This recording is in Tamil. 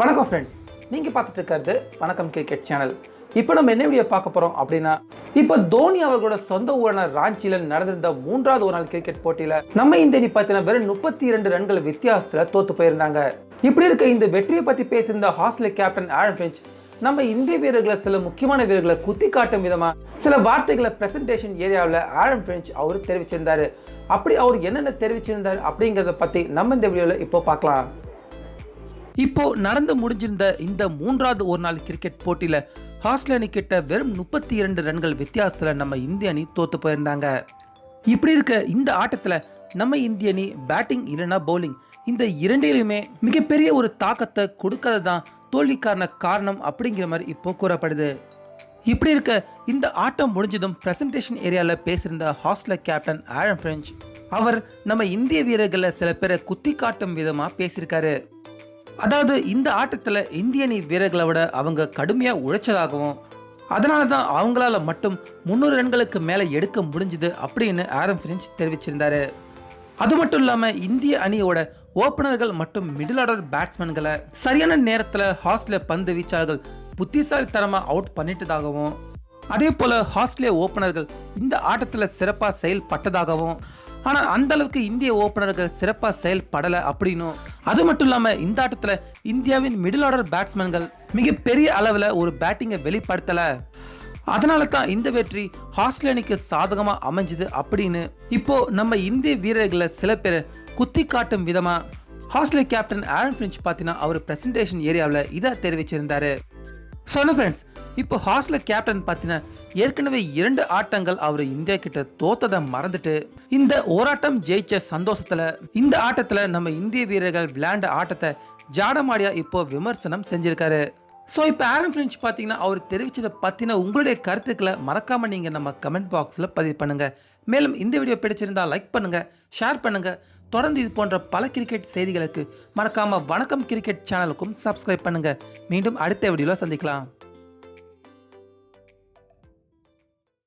வணக்கம் ஃப்ரெண்ட்ஸ் நீங்கள் பார்த்துட்டு இருக்கிறது வணக்கம் கிரிக்கெட் சேனல் இப்போ நம்ம என்ன வீடியோ பார்க்க போகிறோம் அப்படின்னா இப்போ தோனி அவர்களோட சொந்த ஊரான ராஞ்சியில் நடந்திருந்த மூன்றாவது ஒரு நாள் கிரிக்கெட் போட்டியில் நம்ம இந்த அணி பார்த்தீங்கன்னா வெறும் முப்பத்தி இரண்டு ரன்கள் வித்தியாசத்தில் தோற்று போயிருந்தாங்க. இப்படி இருக்க இந்த வெற்றியை பற்றி பேசியிருந்த ஹாஸ்டல் கேப்டன் ஆரன் ஃபின்ச் நம்ம இந்திய வீரர்களை சில முக்கியமான வீரர்களை குத்தி காட்டும் விதமாக சில வார்த்தைகளை பிரசன்டேஷன் ஏரியாவில் ஆரன் ஃபின்ச் அவர் தெரிவிச்சிருந்தாரு. அப்படி அவர் என்னென்ன தெரிவிச்சிருந்தார் அப்படிங்கிறத பற்றி நம்ம இந்த வீடியோவில் இப்போ பார்க்கலாம். இப்போ நடந்து முடிஞ்சிருந்த இந்த மூன்றாவது ஒரு நாள் கிரிக்கெட் போட்டியில ஹாஸ்டல் அணி கிட்ட வெறும் முப்பத்தி இரண்டு ரன்கள் வித்தியாசத்துல நம்ம இந்திய அணி தோத்து போயிருந்தாங்க. இப்படி இருக்க இந்த ஆட்டத்துல நம்ம இந்திய அணி பேட்டிங் இல்லைன்னா பவுலிங் இந்த இரண்டிலுமே மிகப்பெரிய ஒரு தாக்கத்தை கொடுக்கறது தான் தோல்விக்கான காரணம் அப்படிங்கிற மாதிரி இப்போ கூறப்படுது. இப்படி இருக்க இந்த ஆட்டம் முடிஞ்சதும் பிரசன்டேஷன் ஏரியாவில் பேசியிருந்த ஹாஸ்டல் கேப்டன் ஆழம் பிரெஞ்ச் அவர் நம்ம இந்திய வீரர்களை சில பேரை குத்தி காட்டும் விதமாக பேசியிருக்காரு. அதாவது இந்த ஆட்டத்தில் இந்திய அணி வீரர்களை விட அவங்க கடுமையாக உழைச்சதாகவும் அதனால தான் அவங்களால மட்டும் முந்நூறு ரன்களுக்கு மேலே எடுக்க முடிஞ்சுது அப்படின்னு ஆரம் ஃபிரிஞ்ச் தெரிவிச்சிருந்தாரு. அது மட்டும் இல்லாமல் இந்திய அணியோட ஓப்பனர்கள் மற்றும் மிடில் ஆர்டர் பேட்ஸ்மேன்களை சரியான நேரத்தில் ஹாஸ்டில் பந்து வீச்சாளர்கள் புத்திசாலித்தனமாக அவுட் பண்ணிட்டதாகவும் அதே போல் ஆஸ்திரேலிய ஓப்பனர்கள் இந்த ஆட்டத்தில் சிறப்பாக செயல்பட்டதாகவும் ஆனால் அந்த அளவுக்கு இந்திய ஓப்பனர்கள் சிறப்பாக செயல்படலை அப்படின்னும் அது மட்டும் இல்லாமல் இந்த ஆட்டத்தில் இந்தியாவின் மிடில் ஆர்டர் பேட்ஸ்மேன்கள் மிகப்பெரிய அளவில் ஒரு பேட்டிங்கை வெளிப்படுத்தலை. அதனால தான் இந்த வெற்றி ஆஸ்திரேலியனுக்கு சாதகமாக அமைஞ்சுது அப்படின்னு இப்போ நம்ம இந்திய வீரர்களை சில பேர் குத்தி காட்டும் விதமாக ஆஸ்திரேலிய கேப்டன் ஆரன் ஃபின்ச் பார்த்தீங்கன்னா அவர் பிரசன்டேஷன் ஏரியாவில் இதை தெரிவிச்சிருந்தாரு. சொன்ன ஃப்ரெண்ட்ஸ் இப்போ ஹாஸ்ல கேப்டன் பார்த்தீங்கன்னா ஏற்கனவே இரண்டு ஆட்டங்கள் அவர் இந்தியா கிட்ட தோத்ததை மறந்துட்டு இந்த ஓராட்டம் ஜெயிச்ச சந்தோஷத்துல இந்த ஆட்டத்துல நம்ம இந்திய வீரர்கள் விளையாண்ட ஆட்டத்தை ஜாடமாடியா இப்போ விமர்சனம் செஞ்சிருக்காரு. ஸோ இப்போ ஆரன் ஃப்ரெண்ட்ஸ் பார்த்தீங்கன்னா அவர் தெரிவிச்சதை பற்றின உங்களுடைய கருத்துக்களை மறக்காமல் நீங்கள் நம்ம கமெண்ட் பாக்ஸில் பதிவு பண்ணுங்கள் மேலும் இந்த வீடியோ பிடிச்சிருந்தால் லைக் பண்ணுங்கள் ஷேர் பண்ணுங்கள் தொடர்ந்து இது போன்ற பல கிரிக்கெட் செய்திகளுக்கு மறக்காமல் வணக்கம் கிரிக்கெட் சேனலுக்கும் சப்ஸ்கிரைப் பண்ணுங்க. மீண்டும் அடுத்த வீடியோவில் சந்திக்கலாம்.